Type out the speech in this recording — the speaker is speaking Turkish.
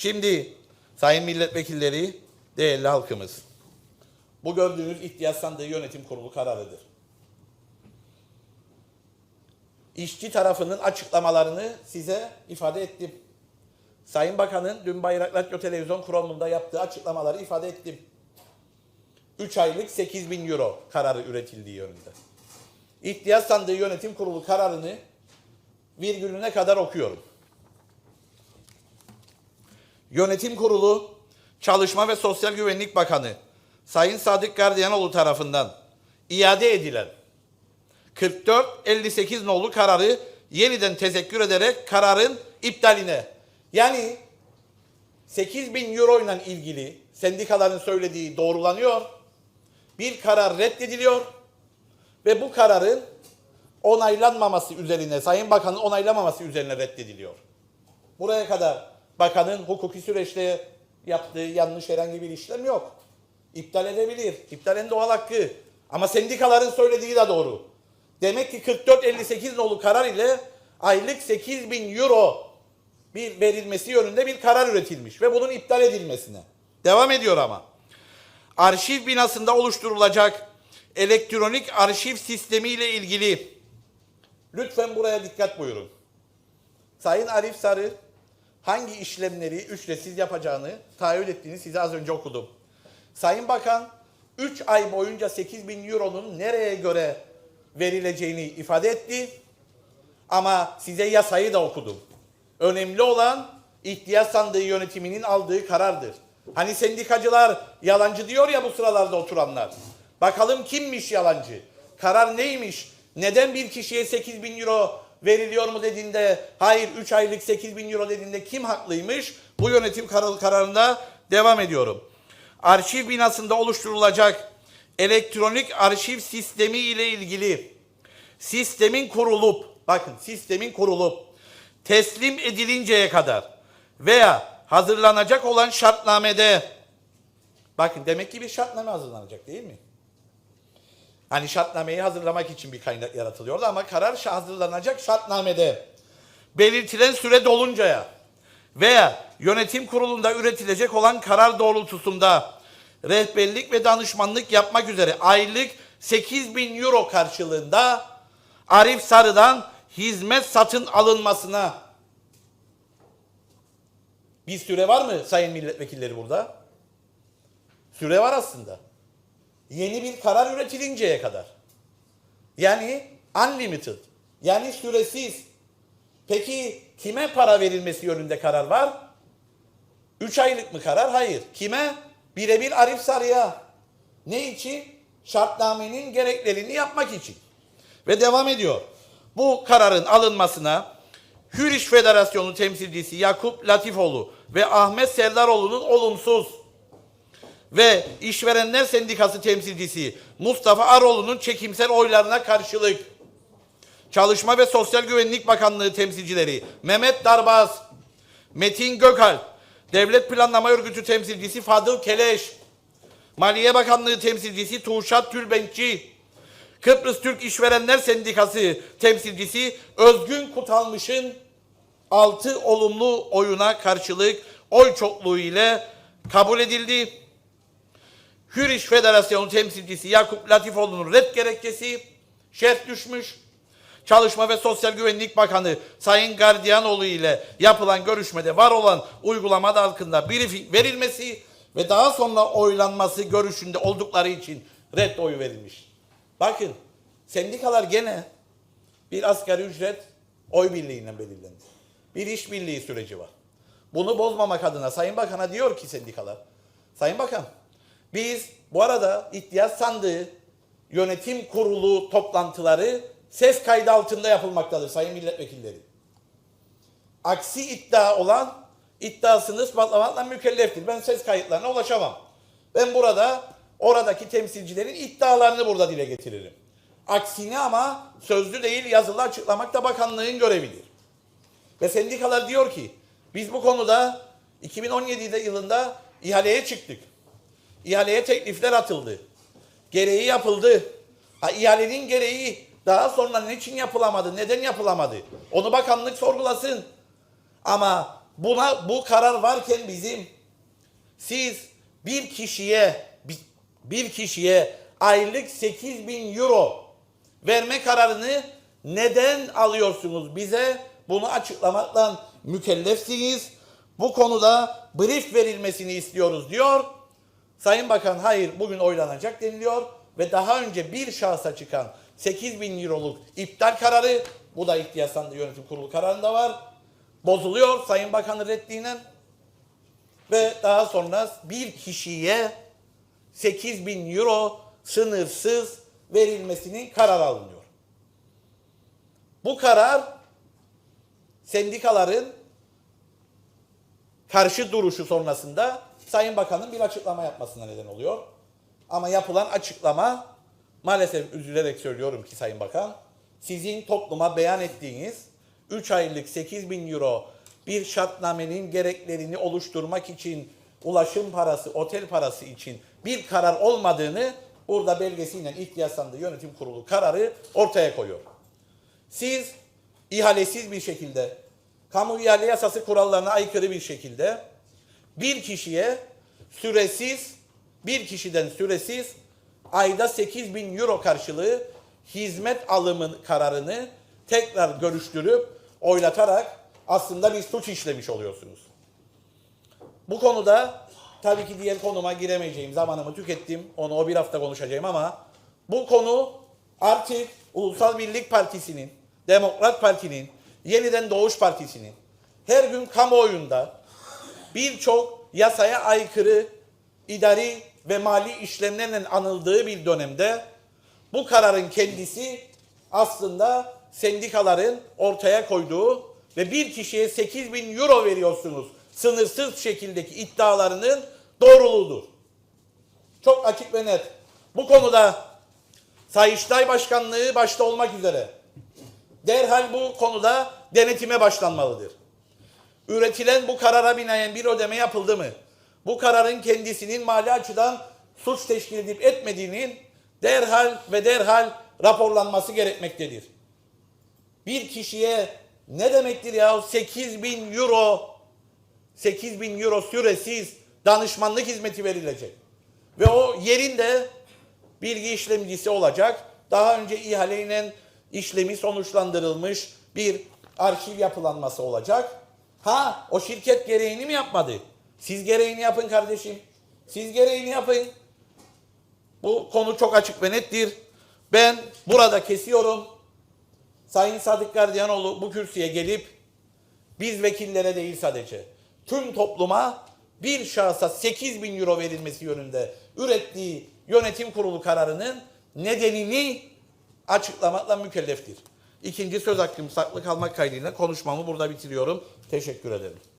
Şimdi sayın milletvekilleri, değerli halkımız. Bu gördüğünüz ihtiyaç sandığı yönetim kurulu kararıdır. İşçi tarafının açıklamalarını size ifade ettim. Sayın Bakan'ın dün Bayrak Radyo Televizyon kurulunda yaptığı açıklamaları ifade ettim. 3 aylık 8 bin euro kararı üretildiği yönünde. İhtiyaç sandığı yönetim kurulu kararını virgülüne kadar okuyorum. Yönetim Kurulu, Çalışma ve Sosyal Güvenlik Bakanı Sayın Sadık Gardiyanoğlu tarafından iade edilen 44-58 nolu kararı yeniden tezekkür ederek kararın iptaline yani 8 bin euro ile ilgili sendikaların söylediği doğrulanıyor. Bir karar reddediliyor ve bu kararın onaylanmaması üzerine, Sayın Bakan'ın onaylamaması üzerine reddediliyor. Buraya kadar bakanın hukuki süreçte yaptığı yanlış herhangi bir işlem yok. İptal edebilir. İptalin doğal hakkı. Ama sendikaların söylediği de doğru. Demek ki 44-58 nolu karar ile aylık 8 bin euro bir verilmesi yönünde bir karar üretilmiş ve bunun iptal edilmesine. Devam ediyor ama. Arşiv binasında oluşturulacak elektronik arşiv sistemi ile ilgili lütfen buraya dikkat buyurun. Sayın Arif Sarı hangi işlemleri ücretsiz yapacağını taahhüt ettiğini size az önce okudum. Sayın Bakan 3 ay boyunca 8 bin euronun nereye göre verileceğini ifade etti. Ama size yasayı da okudum. Önemli olan ihtiyaç sandığı yönetiminin aldığı karardır. Hani sendikacılar yalancı diyor ya bu sıralarda oturanlar. Bakalım kimmiş yalancı? Karar neymiş? Neden bir kişiye 8 bin euro veriliyor mu dediğinde hayır 3 aylık 8 bin euro dediğinde kim haklıymış? Bu yönetim karar- kararında devam ediyorum. Arşiv binasında oluşturulacak elektronik arşiv sistemi ile ilgili sistemin kurulup bakın sistemin kurulup teslim edilinceye kadar veya hazırlanacak olan şartnamede bakın demek ki bir şartname hazırlanacak değil mi? Hani şartnameyi hazırlamak için bir kaynak yaratılıyordu ama karar hazırlanacak şartnamede belirtilen süre doluncaya veya yönetim kurulunda üretilecek olan karar doğrultusunda rehberlik ve danışmanlık yapmak üzere aylık 8 bin euro karşılığında Arif Sarı'dan hizmet satın alınmasına bir süre var mı sayın milletvekilleri burada? Süre var aslında. Yeni bir karar üretilinceye kadar. Yani unlimited. Yani süresiz. Peki kime para verilmesi yönünde karar var? 3 aylık mı karar? Hayır. Kime? Birebir Arif Sarı'ya. Ne için? Şartnamenin gereklerini yapmak için. Ve devam ediyor. Bu kararın alınmasına Hür İş Federasyonu temsilcisi Yakup Latifoğlu ve Ahmet Serdaroğlu'nun olumsuz ve İşverenler Sendikası temsilcisi Mustafa Aroğlu'nun çekimsel oylarına karşılık Çalışma ve Sosyal Güvenlik Bakanlığı temsilcileri Mehmet Darbaz, Metin Gökalp, Devlet Planlama Örgütü temsilcisi Fadıl Keleş, Maliye Bakanlığı temsilcisi Tuğşat Tülbenkçi, Kıbrıs Türk İşverenler Sendikası temsilcisi Özgün Kutalmış'ın 6 olumlu oyuna karşılık oy çokluğu ile kabul edildi. Hür İş Federasyonu temsilcisi Yakup Latifoğlu'nun red gerekçesi şert düşmüş. Çalışma ve Sosyal Güvenlik Bakanı Sayın Gardiyanoğlu ile yapılan görüşmede var olan uygulamada hakkında briefing verilmesi ve daha sonra oylanması görüşünde oldukları için red oyu verilmiş. Bakın sendikalar gene bir asgari ücret oy birliğiyle belirlendi. Bir işbirliği süreci var. Bunu bozmamak adına Sayın Bakan'a diyor ki sendikalar. Sayın Bakan biz bu arada ihtiyaç sandığı yönetim kurulu toplantıları ses kaydı altında yapılmaktadır sayın milletvekilleri. Aksi iddia olan iddiasını ispatlamakla mükelleftir. Ben ses kayıtlarına ulaşamam. Ben burada oradaki temsilcilerin iddialarını burada dile getiririm. Aksini ama sözlü değil yazılı açıklamak da bakanlığın görevidir. Ve sendikalar diyor ki biz bu konuda 2017 yılında ihaleye çıktık. İhaleye teklifler atıldı. Gereği yapıldı. Ha, ihalenin gereği daha sonra niçin yapılamadı, neden yapılamadı? Onu bakanlık sorgulasın. Ama buna bu karar varken bizim siz bir kişiye bir, kişiye aylık 8 bin euro verme kararını neden alıyorsunuz bize? Bunu açıklamakla mükellefsiniz. Bu konuda brief verilmesini istiyoruz diyor. Sayın Bakan hayır bugün oylanacak deniliyor ve daha önce bir şahsa çıkan 8 bin euroluk iptal kararı bu da ihtiyaç sandığı yönetim kurulu kararında var. Bozuluyor Sayın Bakan'ın reddiyle ve daha sonra bir kişiye 8 bin euro sınırsız verilmesinin karar alınıyor. Bu karar sendikaların karşı duruşu sonrasında Sayın Bakan'ın bir açıklama yapmasına neden oluyor. Ama yapılan açıklama maalesef üzülerek söylüyorum ki Sayın Bakan sizin topluma beyan ettiğiniz 3 aylık 8 bin euro bir şartnamenin gereklerini oluşturmak için ulaşım parası, otel parası için bir karar olmadığını burada belgesiyle ihtiyaç sandığı yönetim kurulu kararı ortaya koyuyor. Siz ihalesiz bir şekilde, kamu ihale yasası kurallarına aykırı bir şekilde bir kişiye süresiz, bir kişiden süresiz ayda 8 bin euro karşılığı hizmet alımın kararını tekrar görüştürüp oylatarak aslında bir suç işlemiş oluyorsunuz. Bu konuda tabii ki diğer konuma giremeyeceğim. Zamanımı tükettim. Onu o bir hafta konuşacağım ama bu konu artık Ulusal Birlik Partisi'nin, Demokrat Parti'nin, Yeniden Doğuş Partisi'nin her gün kamuoyunda birçok yasaya aykırı idari ve mali işlemlerle anıldığı bir dönemde bu kararın kendisi aslında sendikaların ortaya koyduğu ve bir kişiye 8 bin euro veriyorsunuz sınırsız şekildeki iddialarının doğruluğudur. Çok açık ve net. Bu konuda Sayıştay Başkanlığı başta olmak üzere derhal bu konuda denetime başlanmalıdır. Üretilen bu karara binaen bir ödeme yapıldı mı? Bu kararın kendisinin mali açıdan suç teşkil edip etmediğinin derhal ve derhal raporlanması gerekmektedir. Bir kişiye ne demektir ya 8 bin euro 8 bin euro süresiz danışmanlık hizmeti verilecek. Ve o yerinde bilgi işlemcisi olacak. Daha önce ihaleyle işlemi sonuçlandırılmış bir arşiv yapılanması olacak. Ha o şirket gereğini mi yapmadı? Siz gereğini yapın kardeşim. Siz gereğini yapın. Bu konu çok açık ve nettir. Ben burada kesiyorum. Sayın Sadık Gardiyanoğlu bu kürsüye gelip biz vekillere değil sadece tüm topluma bir şahsa 8 bin euro verilmesi yönünde ürettiği yönetim kurulu kararının nedenini açıklamakla mükelleftir. İkinci söz hakkım saklı kalmak kaydıyla konuşmamı burada bitiriyorum. Teşekkür ederim.